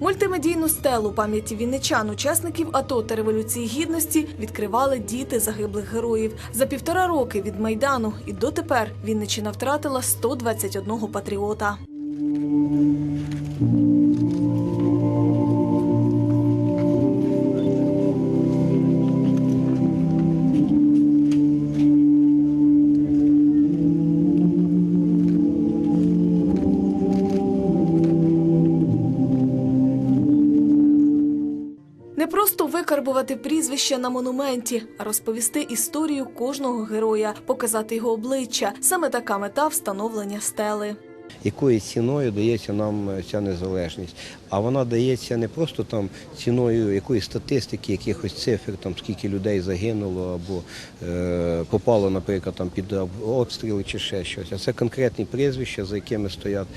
Мультимедійну стелу пам'яті вінничан, учасників АТО та Революції Гідності відкривали діти загиблих героїв. За півтора роки від Майдану і дотепер Вінничина втратила 121 патріота. Не просто викарбувати прізвище на монументі, а розповісти історію кожного героя, показати його обличчя. Саме така мета встановлення стели. Якою ціною дається нам е, ця незалежність. А вона дається не просто там ціною якоїсь статистики, якихось цифр, там скільки людей загинуло або е, попало, наприклад, там під обстріли чи ще щось. А це конкретні прізвища, за якими стоять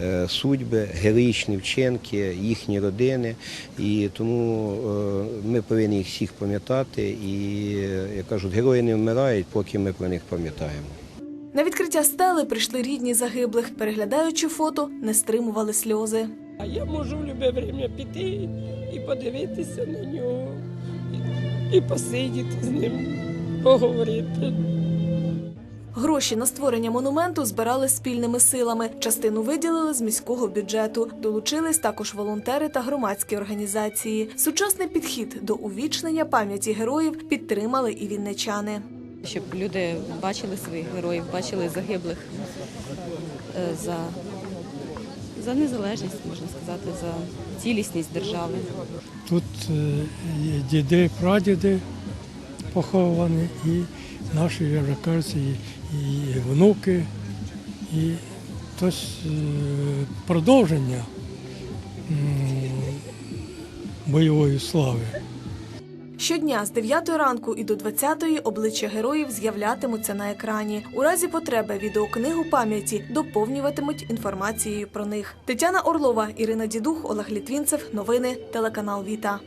е, судьби, героїчні вчинки, їхні родини. І тому е, ми повинні їх всіх пам'ятати. І е, як кажуть, герої не вмирають, поки ми про них пам'ятаємо. На відкриття стели прийшли рідні загиблих. Переглядаючи фото, не стримували сльози. А я можу в будь-яке время піти і подивитися на нього, і посидіти з ним, поговорити. Гроші на створення монументу збирали спільними силами. Частину виділили з міського бюджету. Долучились також волонтери та громадські організації. Сучасний підхід до увічнення пам'яті героїв підтримали і вінничани. Щоб люди бачили своїх героїв, бачили загиблих е, за, за незалежність, можна сказати, за цілісність держави. Тут е, є діди, прадіди поховані, і наші, як і, і внуки, і тобто, е, продовження бойової слави. Щодня з 9 ранку і до 20 обличчя героїв з'являтимуться на екрані. У разі потреби відеокнигу пам'яті доповнюватимуть інформацією про них. Тетяна Орлова, Ірина Дідух, Олег Літвінцев. Новини телеканал Віта.